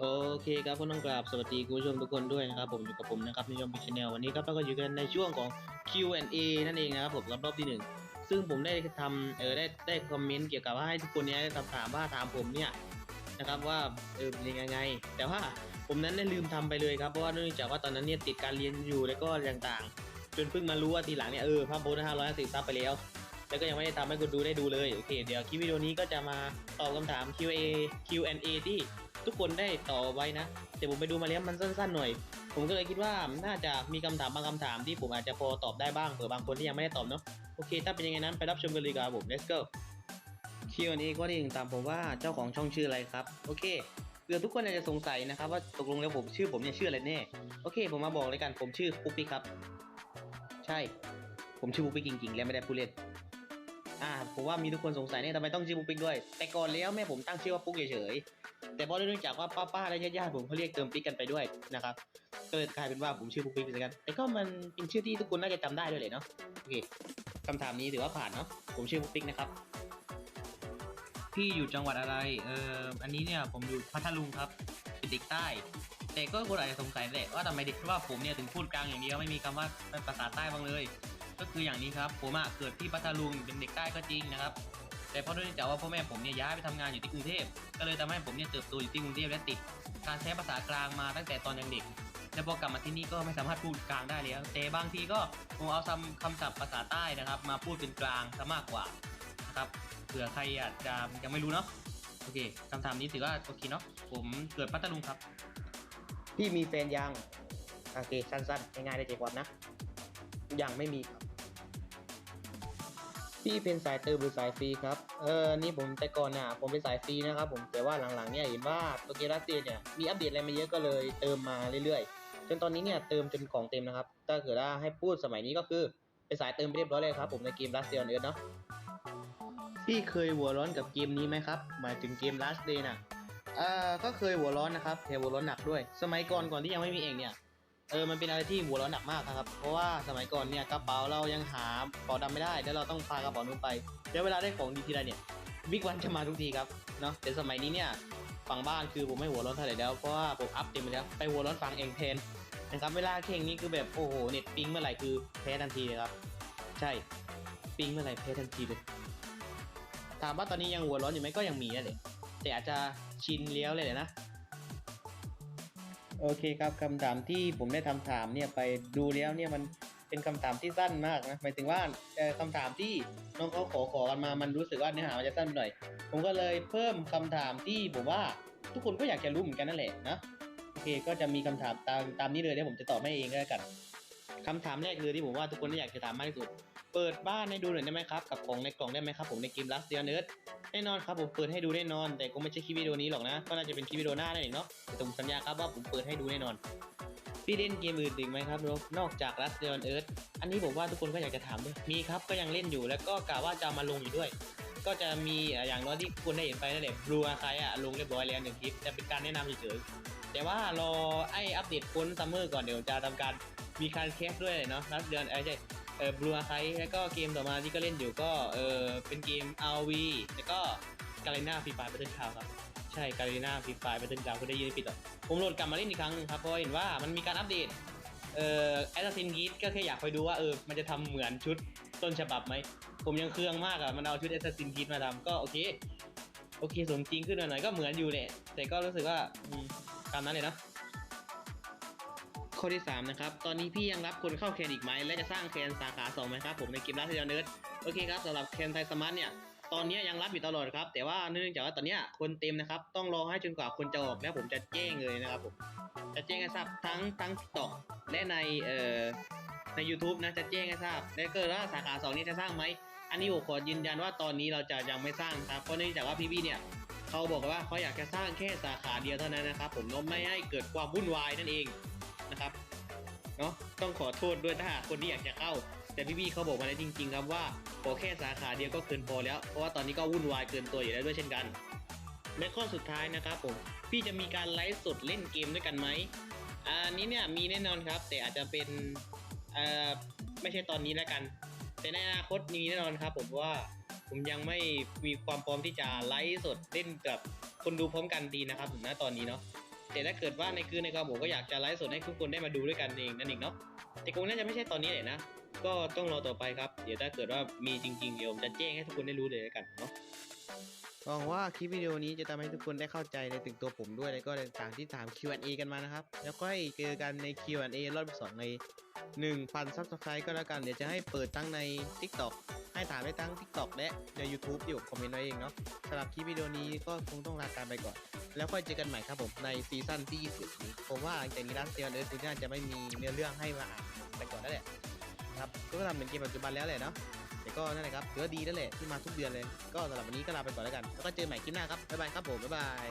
โอเคครับก็ต้องกราบสวัสดีคุณผู้ชมทุกคนด้วยนะครับผมอยู่กับผมนะครับในยอมพิชแนลวันนี้ครับเราก็อยู่กันในช่วงของ Q&A นั่นเองนะครับผมรอบที่หนึ่งซึ่งผมได้ทำเออได้ได้คอมเมนต์เกี่ยวกับว่าให้ทุกคนเนี้ยถามว่าถามผมเนี่ยนะครับว่าเออเป็นยังไง แต่ว่าผมนั้นได้ลืมทำไปเลยครับเพราะว่าเนื่องจากว่าตอนนั้นเนี่ยติดการเรียนอยู่แล้วก็ต่างๆ จนเพิ่งมารู้ว่าทีหลังเนี่ยเออภาพโบนห้าร้อยสิบซับไปแล้ว แล้วก็ยังไม่ได้ทำให้คุณดูได้ดูเลยโอเค เดี๋ยวคลิปวิดีโอนี้ก็จะมาตอบคำถาม Q&A Q&A ที่ ทุกคนได้ต่อบไว้นะ แต่ผมไปดูมาแล้วมันสั้น ๆ หน่อย ผมก็เลยคิดว่าน่าจะมีคำถามบางคำถามที่ผมอาจจะพอตอบได้บ้างเผื่อบางคนที่ยังไม่ได้ตอบเนาะโอเค ถ้าเป็นยังไงนั้นไปรับชมกันเลยครับผม let's go Q&A ก็ที่หนึ่งตามผมว่าเจ้าของช่องชื่ออะไรครับโอเคเผื่อทุกคนอาจจะสงสัยนะครับว่าตกลงแล้วผมชื่อผมเนี่ยชื่ออะไรแน่โอเค ผมมาบอกเลยกันผมชื่อปุ๊กปิ๊กครับ ใช่ ผมชื่อปุ๊กปิ๊กจริงๆ และไม่ได้ผู้เล่น อ่าผมว่ามีทุกคนสงสัยเนี่ยทำไมต้องชื่อปุ๊กปิ๊กด้วย แต่ก่อนแล้วแม่ผมตั้งชื่อว่าปุ๊กเฉยๆแต่พอเนื่องจากว่าป้าๆและญาติๆผมเขาเรียกเติมปิ๊กกันไปด้วยนะครับก็เลยกลายเป็นว่าผมชื่อปุ๊กปิ๊กไปซะกัน แต่ก็มันเป็นชื่อที่ทุกคนน่าจะจำได้ด้วยเลยเนาะโอเคคำถามนี้ถือว่าผ่านเนาะผมชื่อปุ๊กปิ๊กนะครับพี่อยู่จังหวัดอะไร เอออันนี้เนี่ยผมอยู่พัทลุงครับ เป็นเด็กใต้ แต่ก็คนอาจจะสงสัยแหละว่าทำไมเด็กว่าผมเนี่ยถึงพูดกลางอย่างเดียวไม่มีคำว่าภาษาใต้บ้างเลย ก็คืออย่างนี้ครับผมเกิดที่พัทลุงเป็นเด็กใต้ก็จริงนะครับ แต่เพราะเนื่องจากว่าพ่อแม่ผมเนี่ยย้ายไปทำงานอยู่ที่กรุงเทพก็เลยทำให้ผมเนี่ยเติบโตอยู่ที่กรุงเทพและติด การใช้ภาษากลางมาตั้งแต่ตอนยังเด็กแต่พอกลับมาที่นี่ก็ไม่สามารถพูดกลางได้แล้วแต่บางทีก็ผมเอาคำคำศัพท์ภาษาใต้นะครับ มาพูดเป็นกลางซะมากกว่านะครับเผื่อใครอาจจะยังไม่รู้เนาะโอเคคำถามนี้ถือว่าโอเคเนาะผมเกิดพัทลุงครับพี่มีแฟนยังโอเคสั้นๆง่ายๆได้ใจความนะยังไม่มีครับ พี่เป็นสายเติมหรือสายฟรีครับ เออนี่ผมแต่ก่อนน่ะ ผมเป็นสายฟรีนะครับผม แต่ว่าหลังๆเนี่ยเห็นว่าโปเกรัสเซียเนี่ยมีอัปเดตอะไรมาเยอะก็เลยเติมมาเรื่อยๆ จนตอนนี้เนี่ยเติมจนของเต็มนะครับ ถ้าเกิดว่าให้พูดสมัยนี้ก็คือเป็นสายเติมไปเรียบร้อยเลยครับผมในเกมรัสเซียเนิร์ดเนาะ พี่เคยหัวร้อนกับเกมนี้ไหมครับ หมายถึงเกม Last Day น่ะเอ่อก็เคยหัวร้อนนะครับแต่หัวร้อนหนักด้วย สมัยก่อนก่อนที่ยังไม่มีเองเนี่ย เออมันเป็นอะไรที่หัวร้อนหนักมากครับ เพราะว่าสมัยก่อนเนี่ยกระเป๋าเรายังหาเป๋าดำไม่ได้ แล้วเราต้องพากระเป๋านู้นไปแล้วเวลาได้ของดีทีไรเนี่ยบิ๊กวันจะมาทุกทีครับเนาะแต่สมัยนี้เนี่ยฝั่งบ้านคือผมไม่หัวร้อนเท่าไหร่แล้วเพราะว่าผมอัพเต็มไปแล้วไปหัวร้อนฝั่งเองแทนนะครับเวลาแข่งนี้คือแบบโอ้โหเน็ตปิงเมื่อไหร่คือแพ้ทันทีเลยครับ ใช่ปิงเมื่อไหร่แพ้ทันทีเลยถามว่าตอนนี้ยังหัวร้อนอยู่ไหมก็ยังมีนั่นแหละแต่อาจจะชินเลี้ยวเลยนะ โอเคครับคำถามที่ผมได้ทำถามเนี่ยไปดูแล้วเนี่ยมันเป็นคำถามที่สั้นมากนะหมายถึงว่าเอ่อคำถามที่น้องเขาขอขอกันมามันรู้สึกว่าเนื้อหามันจะสั้นหน่อย ผมก็เลยเพิ่มคำถามที่ผมว่าทุกคนก็อยากจะรู้เหมือนกันนั่นแหละนะโอเคก็จะมีคำถามตามตามนี้เลยเดี๋ยวผมจะตอบให้เองก็แล้วกันคำถามแรกเลยที่ผมว่าทุกคนอยากจะถามมากที่สุด เปิดบ้านให้ดูหน่อยได้ไหมครับกับของในกล่องได้ไหมครับผมในเกม Last Day on Earth แน่นอนครับผมเปิดให้ดูแน่นอน แต่คงไม่ใช่คลิปวิดีโอนี้หรอกนะก็น่าจะเป็นคลิปวิดีโอหน้านั่นเองเนาะแต่ผมสัญญาครับว่าผมเปิดให้ดูแน่นอนพี่เล่นเกมอื่นอีกไหมครับนอกจาก Last Day on Earth อันนี้ผมว่าทุกคนก็อยากจะถามด้วยมีครับก็ยังเล่นอยู่แล้วก็กะว่าจะมาลงอยู่ด้วย ก็จะมีอย่างน้อยที่คุณได้เห็นไปนั่นแหละบลูอาคายอะลงเรียบร้อยแล้วหนึ่งคลิปจะเป็นการแนะนำเฉยๆแต่ว่ารอไอ้อัปเดตพ้นซัมเมอร์ก่อนเดี๋ยวจะทำการมีการแคสด้วยเนาะ Last Day on เอ้ใช่ เออบลูอาไคแล้วก็เกมต่อมาที่ก็เล่นอยู่ก็เออเป็นเกม RV แล้วก็กา l นาฟรีไฟร์แบทเทิลคาวครับ ใช่กา l นาฟรีไฟร์แบทเทิลคาวก็ได้ยินปิดหรอกผมโหลดกลับมาเล่นอีกครั้งหนึงครับเพราะเห็นว่ามันมีการอัปเดตเอ่อแอสซัสซินกีดก็แค่อยากไปดูว่าเออมันจะทำเหมือนชุดต้นฉบับไหม ผมยังเครื่องมากอะมันเอาชุดแอสซัสซินกีดมาทำก็โอเค โอเคสมจริงขึ้นหน่อยก็เหมือนอยู่แหละแต่ก็รู้สึกว่าตามนั้นเลยนะ ข้อที่ 3 นะครับ ตอนนี้พี่ยังรับคนเข้าแคนอีกไหม และจะสร้างแคนสาขา2ไหมครับผมในเกมรัสเซียเนิร์ดโอเคครับสำหรับแคนไทยสมาร์ทเนี่ยตอนนี้ยังรับอยู่ตลอดครับ แต่ว่าเนื่องจากว่าตอนนี้คนเต็มนะครับ ต้องรอให้จนกว่าคนจะออกแล้วผมจะแจ้งเลยนะครับผมจะแจ้งให้ทราบทั้งทั้งต่อและในเอ่อใน YouTube นะจะแจ้งให้ทราบและเกิดว่าสาขา 2 นี้จะสร้างไหมอันนี้ผมขอยืนยันว่าตอนนี้เราจะยังไม่สร้างครับเพราะเนื่องจากว่าพี่ๆเนี่ยเขาบอกว่าเขาอยากจะสร้างแค่สาขาเดียวเท่านั้นนะครับผมนาะไม่ให้เกิดความวุ่นวายนั่นเอง นะครับเนาะต้องขอโทษด้วยถ้าหากคนที่อยากจะเข้า แต่พี่ๆเขาบอกมาแล้วจริง ๆ ครับว่าขอแค่สาขาเดียวก็เกินพอแล้ว เพราะว่าตอนนี้ก็วุ่นวายเกินตัวอยู่แล้วด้วยเช่นกัน และข้อสุดท้ายนะครับผมพี่จะมีการไลฟ์สดเล่นเกมด้วยกันไหมอันนี้เนี่ยมีแน่นอนครับ แต่อาจจะเป็นเอ่อไม่ใช่ตอนนี้แล้วกัน แต่ในอนาคตมีแน่นอนครับ ผมว่าผมยังไม่มีความพร้อมที่จะไลฟ์สดเล่นกับคนดูพร้อมกันดีนะครับผมณตอนนี้เนาะ แต่ถ้าเกิดว่าในคืนในความผมก็อยากจะไลฟ์สดให้ทุกคนได้มาดูด้วยกันเองนั่นเองเนาะแต่คงน่าจะไม่ใช่ตอนนี้เลยนะ ก็ต้องรอต่อไปครับ เดี๋ยวถ้าเกิดว่ามีจริงๆเดี๋ยวผมจะแจ้งให้ทุกคนได้รู้เลยแล้วกันเนาะ หวังว่าคลิปวิดีโอนี้จะทำให้ทุกคนได้เข้าใจในถึงตัวผมด้วย แล้วก็ต่างๆที่ถาม Q&A กันมานะครับ แล้วก็ให้เจอกันใน Q&A รอบที่สองใน 1,000 Subscribe ก็แล้วกัน เดี๋ยวจะให้เปิดทั้งใน TikTok ให้ถามได้ทั้ง TikTok และใน YouTube ที่ผมคอมเมนต์ไว้เองเนาะสำหรับคลิปวิดีโอนี้ก็คงต้องลาการไปก่อน แล้วค่อยเจอกันใหม่ครับผมในซีซั่นที่20นี้ผมว่าหลังจากนี้ร้านเซียนเดอร์ซีซั่นจะไม่มีเนื้อเรื่องให้มาอ่านไปก่อนแล้วแหละครับก็ทำเหมือนเกมปัจจุบันแล้วแหละเนาะ แต่ก็นั่นแหละครับถือว่าดีนั่นแหละที่มาทุกเดือนเลย ก็สำหรับวันนี้ก็ลาไปก่อนแล้วกัน แล้วก็เจอใหม่คลิปหน้าครับบ๊ายบายครับผมบ๊ายบาย